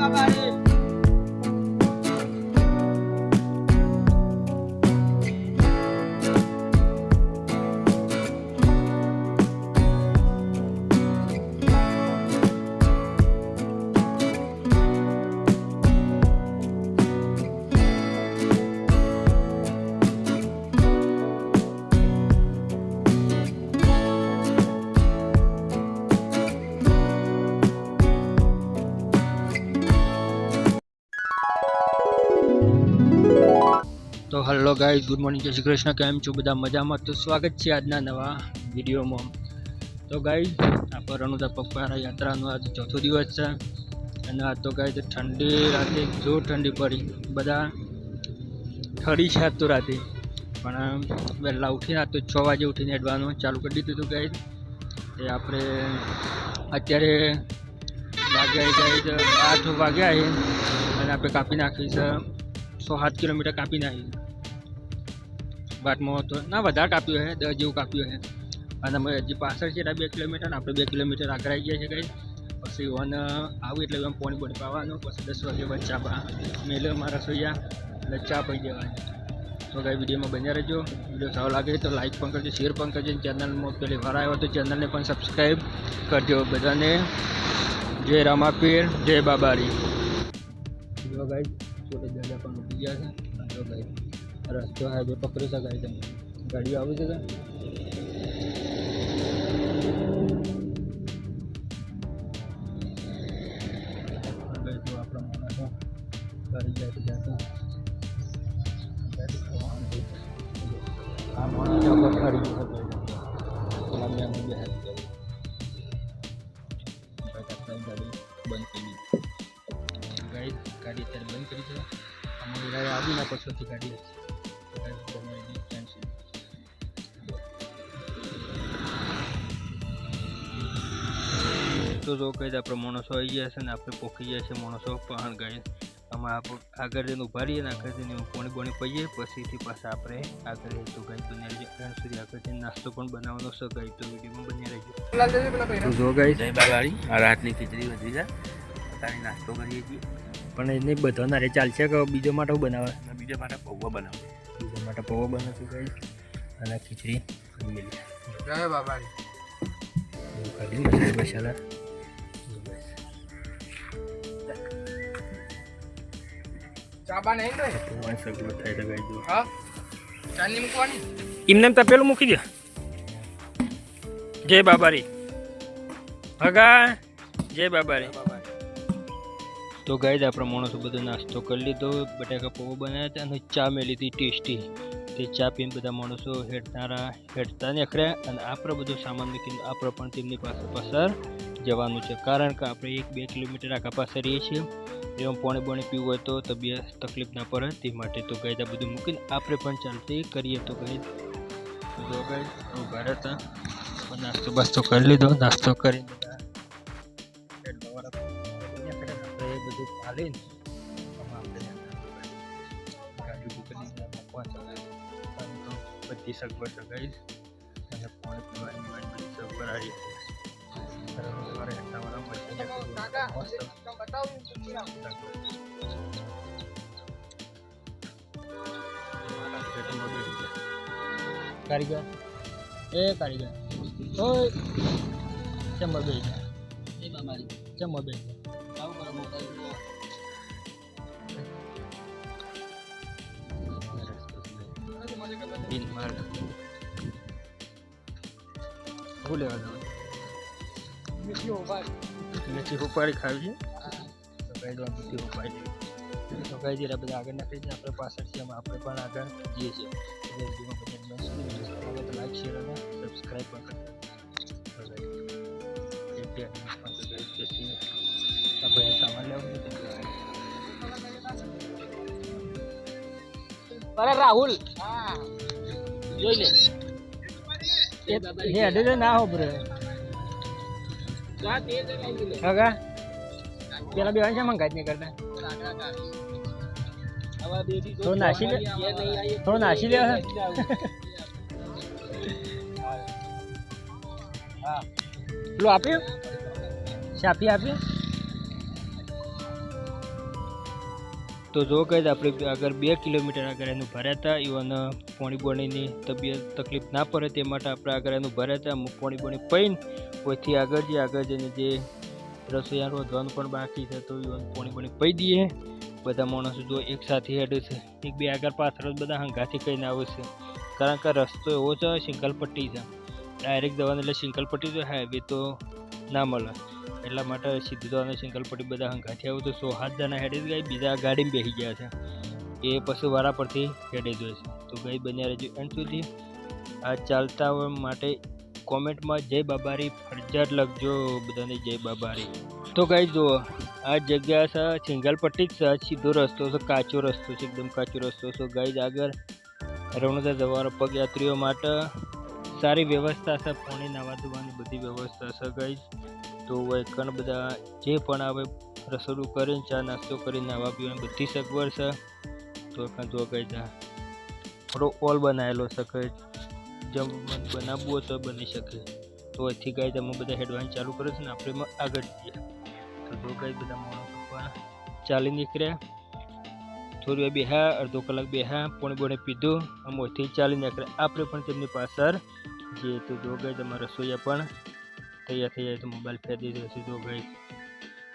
બાબારી તો hello guys good morning જય શ્રી કૃષ્ણ, કેમ છો બધા મજામાં? તો સ્વાગત છે આજના નવા વિડીયોમાં. તો ગાઈઝ આ પર રણુદા પપ્પાના યાત્રાનો આજ ચોથો દિવસ છે. અને આ તો ગાઈઝ ઠંડી રાતે, જોર ઠંડી પડી. બધા ઠરી છે તો રાતે. પણ વહેલા ઉઠીને તો છ વાગે ઉઠીને એડવાનું ચાલુ કરી દીધું હતું ગાઈઝ એ આપણે અત્યારે વાગ્યા ગાઈઝ આઠ વાગ્યા છે. અને આપણે કાપી નાખી છે. સો સાત કિલોમીટર કાપી નાખી. વાટમાં તો ના, વધારે કાપ્યું છે દસ જેવું કાપ્યું છે અને અમે હજી પાછળ છે બે કિલોમીટર આપણે બે કિલોમીટર આગળ આવી ગયા છે કંઈ પછી વન આવું એટલે એમ પોણી પાણી પાવાનું પછી દસ વાગે બાદ ચા પા મેલે મારા સોયા, એટલે ચા પી જવાની તો કઈ વિડીયોમાં બન્યા રહેજો. વીડિયો સારો લાગે તો લાઈક પણ કરજો, શેર પણ કરજો. ચેનલમાં પહેલી વાર આવ્યો તો ચેનલને પણ સબસ્ક્રાઈબ કરજો બધાને. જય રામાપીર, જય બાબારી. જો ગાઈ છોટે દાદા પણ ઉઠી ગયા છે. જો ગાઈ રસ્તો હાઈવે પકડી શકાય છે. ગાડીઓ આવી છે કે? હવે આપણા માણસો કરી જાય છે. આ માણસ ફરી ગયો છે ગાડી બંધ કરી ગાડી ગાડી અત્યારે બંધ કરી છે. અમારી ગાડી આવી ના પછીથી ગાડી. તો જો કઈ આપણે માણસો આવી ગયા છે ને આપણે પોકી ગયા છે માણસો પણ ગઈ. આમાં આપણે આગળ જઈને ઊભા રહીએ ને આગળ જઈને પોણી બોણી પહીએ પછીથી પાછા આપણે આગળ જઈએ તો ગઈ તો ત્યાં સુધી આગળ જઈને નાસ્તો પણ બનાવવાનો છે. ગઈ તો વિડીયોમાં બન્યા રહેજો. તો જો ગઈ જય બાબારી આ રાતની ખીચડી વધી જાય પોતાની નાસ્તો કરીએ છીએ. પણ એને બધા ના રે ચાલશે કે બીજો માટે બનાવે? અને બીજા માટે પૌવા બનાવો. બીજા માટે પૌવા બનાવશું ગઈ અને ખીચડી મિલી જય બાબારી એવું કાઢી મસાલા મસાલા ચાબા નહીં રે તો સગવડ થાય તો ગાઈ દો હા ચાંદની મૂકવાની એમને તો પેલું મૂકી દે જય બાબારી ભગા જય બાબારી તો ગાઈ આપણે માણસો બધો નાસ્તો કરી લીધો, બટાકા પૌવા બનાવ્યા હતા અને ચા મેલી હતી ટેસ્ટી. તે ચા પીને બધા માણસો હેડનારા હેડતા નીકળ્યા અને આપણે બધો સામાન મૂકીને આપણે પણ તેમની પાસે પસાર જવાનું છે. કારણ કે આપણે એક બે કિલોમીટર આખા પાસે રહીએ છીએ. એમાં પોણે પાણી પીવું હોય તો તબિયત તકલીફ ના પડે તે માટે તો ગાય બધું મૂકીને આપણે પણ ચાલતી કરીએ તો ગાય જો ગાય ઊભા રહેતા નાસ્તો બાસ્તો કરી લીધો. નાસ્તો કરીને આપણે એ બધું પાલીને આમાં આપણે ગાડી ઊભી કરી દીધી. આમાં પહોંચવા. આમ તો બધી સગવડ તો ગઈ અને પાણી પીવાની વાળી બધી સગવડ આવી ગઈ. સવારે હેડવાવાળા મળી કાકા મસ્ત તમે બતાવો પૂછી નાખો. કારીગર એ કારીગર ઓય ચમર બે ચમર બે લેવા જવાનું મીઠી ઉપાડી ખાવી છે? તો દો ઉપાડી. તો કઈ જરા બધા આગળ નાખી દઈએ આપણે પાછળ છે આપણે પણ આગળ જઈએ છીએ. વિડીયોમાં બધા તો લાઈક શેર અને સબસ્ક્રાઈબ પણ કરજો તો guys, એક બે પાંચ guys બેસીને આપણે સામાન લેવું અરે રાહુલ. જોઈ લે. હે અડે ના હો બ્રે જા લઈ લે હગા? પેલા બે છે મંગાઈ નહીં કરતા. તો નાસી લે. થોડો નાસી લે. પેલું આપ્યું? શાફી આપ્યું? તો જો કહે આપણે આગળ બે કિલોમીટર આગળ એનું ભર્યા હતા ઇવન પોણી બોણીની તબિયત તકલીફ ના પડે તે માટે આપણે આગળ એનું અમુક પોણી બોણી પૈન કોઈથી આગળ જે, આગળ જઈને જે રસોઈયા રોધવાનું પણ બાકી છે, તો ઇવન પોણી બોણી પઈ દઈએ. બધા માણસો જો એક સાથે હેડ છે, એક બે આગળ પાછળ બધા હંગાથી કહીને આવે છે. કારણ કે રસ્તો એવો છે સિંગલ પટ્ટી છે. ડાયરેક્ટ જવાનું એટલે સિંગલ પટ્ટી તો હાઈવે તો ના મળે. એટલા માટે સીધું જવાનું સિંગલ પટ્ટી બધા હંગાથી આવું તો સો હાથ જણા હેડી ગઈ બીજા ગાડીમાં બેસી ગયા છે. એ પછી વારા પરથી હેડી જોઈએ છે તો ગઈ બન્યા રહેજો એન્ડ સુધી. આ ચાલતા માટે કોમેન્ટમાં જય બાબારી, ફરજિયાત લખજો બધાને જય બાબારી. તો ગાઈ જુઓ, આ જગ્યા છે સિંગલ પટ્ટી જ છે સીધો રસ્તો છે, કાચો રસ્તો છે, એકદમ કાચો રસ્તો છે. જ આગળ રવણતા જવાના પગયાત્રીઓ માટે સારી વ્યવસ્થા છે, પાણી નાવા ધોવાની બધી વ્યવસ્થા છે ગાઈડ હોય ઘણા બધા જે પણ આવે રસોડું કરીને ચા નાસ્તો કરીને નાવા પીવાની. બધી સગવડ છે. તો કાં જો જા, થોડો ઓલ બનાવેલો શકે જમ બનાવવું હોય તો બની શકે. તો અહીંથી ગાઈડ અમે બધા એડવાન્સ ચાલુ કરે છે ને આપણે આગળ જઈએ. તો જો ગાઈડ બધા માણસો ચાલી નીકળ્યા. થોડી વાર બેહા અડધો કલાક બેહા પોણે બોણે પીધું. આમ ઓછી ચાલી નીકળ્યા. આપણે પણ તેમની પાછળ જે તો જો ગઈ તમારા રસોઈયા પણ તૈયાર થઈ જાય તો મોબાઈલ ફેંકી દીધો સીધો જો ગઈ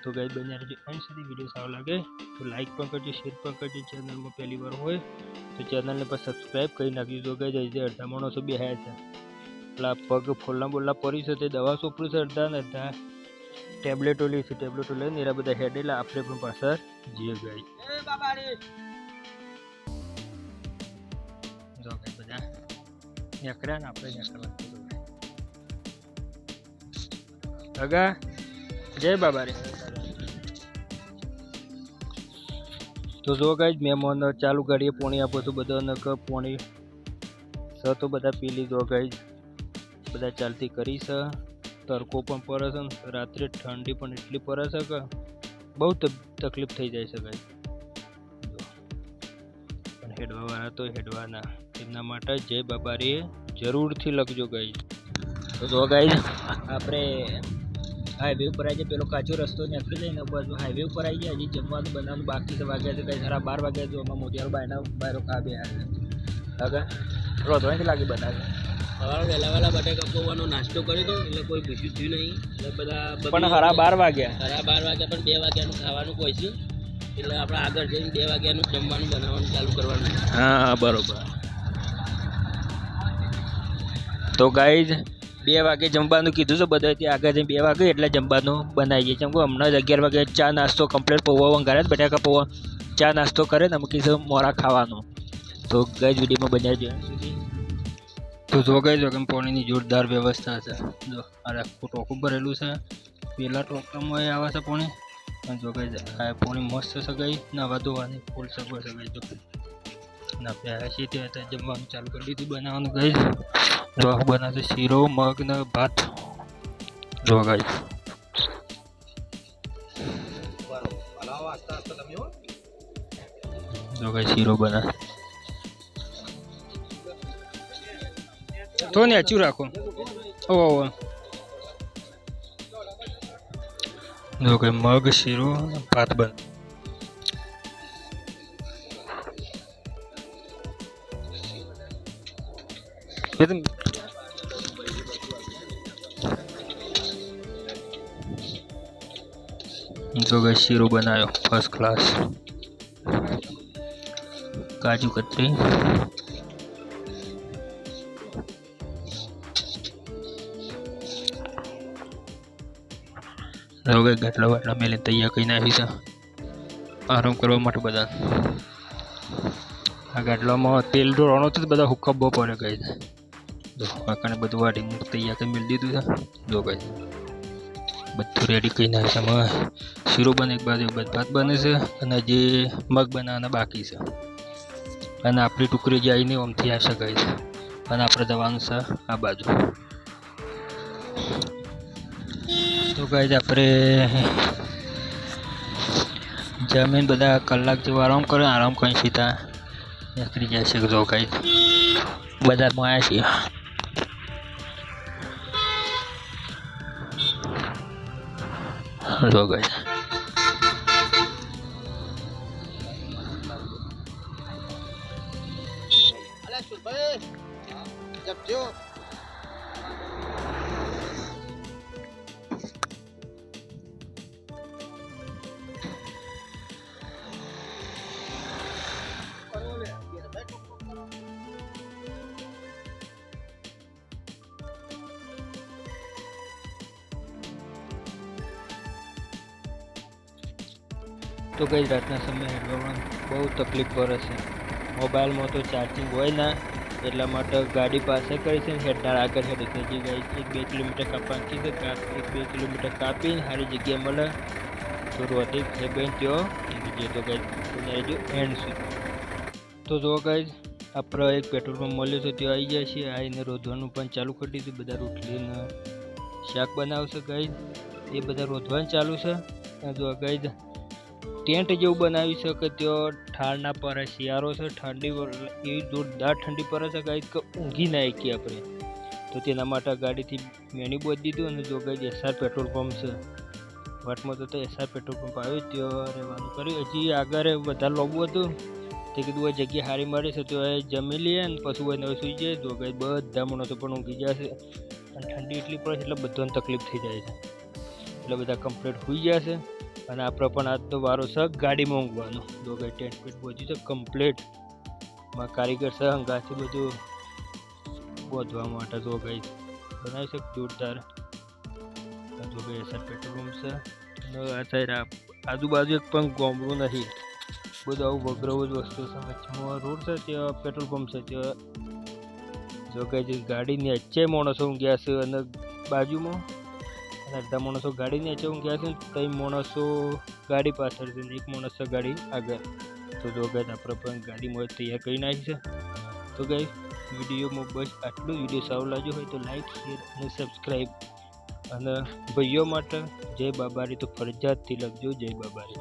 તો ગઈ બન્યા રહેજો. એન્ડ સુધી વીડિયો સારો લાગે તો લાઈક પણ કરજો શેર પણ કરજો. ચેનલમાં પહેલી વાર હોય તો ચેનલને પણ સબસ્ક્રાઈબ કરી નાખજો. જો ગઈ જાય અડધા માણસો બેહ્યા છે. પેલા પગ ફોલ્લા બોલ્લા પડી છે તે દવા સોપડું છે અડધા ને અડધા. ટેબ્લેટો લે છે ટેબ્લેટો લઈને એરા બધા હેડેલા આપણે પણ પાછળ જીએ ગઈ જો ગઈ બધા નીકળ્યા ને આપણે નીકળવાનું અગા જય બાબા રે તો જો ગાઈજ મહેમાન ચાલુ ગાડીએ પોણી આપો તો બધા નક પોણી સ તો બધા પી લીધો ગાઈજ બધા ચાલતી કરી છે તડકો પણ પડે છે રાત્રે ઠંડી પણ એટલી પડે છે કે બહુ તક- તકલીફ થઈ જાય છે ગાઈજ પણ હેડવાવાળા તો હેડવાના. એમના માટે જય બાબારીએ જરૂરથી લખજો ગાઈજ તો જો આપણે હાઈવે ઉપર આવી જાય પેલો કાચો રસ્તો નીકળી જાય ને બસ હાઈવે ઉપર આવી જાય હજી જમવાનું બનાવવાનું બાકી છે. વાગ્યા છે કંઈ સારા બાર વાગ્યા છે. આમાં મોટિયારો બાયના બાયરો ખા બે આગળ રોધવાની લાગી બનાવે? સવારે વહેલા વહેલા બટાકા પૌવાનો નાસ્તો કરી દો એટલે કોઈ ભૂસ્યું થયું નહીં. એટલે બધા પણ હરા બાર વાગ્યા. હરા બાર વાગ્યા પણ બે વાગ્યાનું ખાવાનું પહોંચ્યું. એટલે આપણે આગળ જઈને બે વાગ્યાનું જમવાનું બનાવવાનું ચાલુ કરવાનું. હા બરોબર. તો ગાઈઝ બે વાગે જમવાનું કીધું છે બધા ત્યાં આગળ જઈને બે વાગે એટલે જમવાનું બનાવીએ કેમ કે હમણાં જ અગિયાર વાગે ચા નાસ્તો કમ્પ્લીટ પૌવા વંગારે બટાકા પૌવા ચા નાસ્તો કરે ને અમે કીધું મોરા ખાવાનું. તો ગઈ વિડીયોમાં બનાવી દે તો જો ગઈ જો કે પાણીની જોરદાર વ્યવસ્થા છે. જો અરે આખું ટોકું ભરેલું છે. પહેલાં ટોકામાં આવે છે પાણી. પણ જો ગઈ આ પાણી મસ્ત છે ગઈ. નવા ધોવાની ફૂલ સગવડ છે ગઈ જો. અને આપણે ત્યાં ત્યાં જમવાનું ચાલુ કરી દીધું, બનાવવાનું ગઈ. જો આખું બનાવશે શીરો મગ ને ભાત જો ગઈ જો ગઈ શીરો બના તો ને અચું રાખો ઓ ઓ જો કે મગ શીરો અને જો ગઈ શીરો બનાવ્યો ફર્સ્ટ ક્લાસ કાજુ કતરી. હવે ગાટલા વાટલા મેલે તૈયાર કરી નાખી આરામ કરવા માટે બધા. આ ગાટલામાં તેલ ઢોળવાનો તો બધા હુક્કા બહુ પડે ગઈ છે. જો, કાકાને બધું વાટીને તૈયાર કરી મેળ દીધું છે. જો ગઈ બધું રેડી કરી નાખ્યું શીરો બને એક બાજુ ભાત બને છે અને જે મગ બનાવવાના બાકી છે. અને આપણી ટુકડી જે આવીને આમથી આવી શકાય છે. અને આપણે જવાનું છે આ બાજુ. તો ગાઈઝ આપણે જમીન બધા કલાક જેવો આરામ કરે આરામ કરી સીધા નીકળી જાય છે જો ગાઈઝ બજારમાં આવ્યા છીએ. જો ગાઈઝ થયો તો કઈ રાતના સમયે હેડવામાં બહુ તકલીફ પડે છે. મોબાઈલમાં તો ચાર્જિંગ હોય ના. એટલા માટે ગાડી પાસે કરી છે ને હેડનાર આગળ હેડે છે જે ગાડી એક બે કિલોમીટર કાપવાની કીધું કાપ એક બે કિલોમીટર કાપીને સારી જગ્યાએ મળે. તો રોતી ખાઈ બેન ત્યો. બીજે તો ગઈ જો એન્ડ સુધી. તો જો ગઈ આપણે એક પેટ્રોલ પંપ મળ્યો છે. ત્યાં આવી જાય છે આવીને રોધવાનું પણ ચાલુ કરી દીધું. બધા રોટલીને શાક બનાવશે ગઈ એ બધા રોધવાનું ચાલુ છે. અને જો ગઈ ટેન્ટ જેવું બનાવી શકે તો ઠારના પર, શિયાળો છે, ઠંડી એવી જોરદાર ઠંડી પર છે કે ઊંઘી ના શકીએ આપણે. તો તેના માટે ગાડીથી મેન્યુ બોધ દીધું અને જો ગઈ એસઆર પેટ્રોલ પંપ છે. વાટમાં તો એસઆર પેટ્રોલ પંપ આવ્યો ત્યાં રહેવાનું કર્યું. હજી આગળ વધારે લોબું હતું. તે કીધું આ જગ્યા સારી મળે છે તો એ જમી લઈએ અને પછી હોય નવે સૂઈ જાય જો ગઈ બધા માણસો પણ ઊંઘી જશે અને ઠંડી એટલી પડે છે એટલે બધાને તકલીફ થઈ જાય છે. એટલે બધા કમ્પ્લીટ હોઈ જશે અને આપણે પણ આજનો વારો છે ગાડીમાં ઊંઘવાનો દો ભાઈ ટેન્ટ પેટ બધું છે કમ્પ્લીટમાં કારીગર છે અંગાથી બધું બોધવા માટે દો ભાઈ બનાવી શકે જોરદાર. દો ભાઈ ગઈ પેટ્રોલ પંપ છે. આ સાઈડ આજુબાજુ એક પણ ગોમડું નથી બધું આવું વગરવું જ વસ્તુ છે. વચમાં રોડ છે, ત્યાં પેટ્રોલ પંપ છે, ત્યાં જો કે ગાડીની નીચે માણસો ગયા છે અને બાજુમાં અડધા માણસો ગાડી નીચે ગયા છે? ત્રણ માણસો ગાડી પાછળ છે ને એક માણસ છે ગાડી આગળ. તો જો ગઈ આપણે પણ ગાડીમાં તૈયાર કરી નાખી છે. તો ગઈ વિડીયોમાં બસ આટલું વીડિયો સારું લાગ્યો હોય તો લાઈક શેર અને સબસ્ક્રાઈબ અને ભાઈઓ માટે જય બાબારી તો ફરજિયાતથી લખજો, જય બાબારી.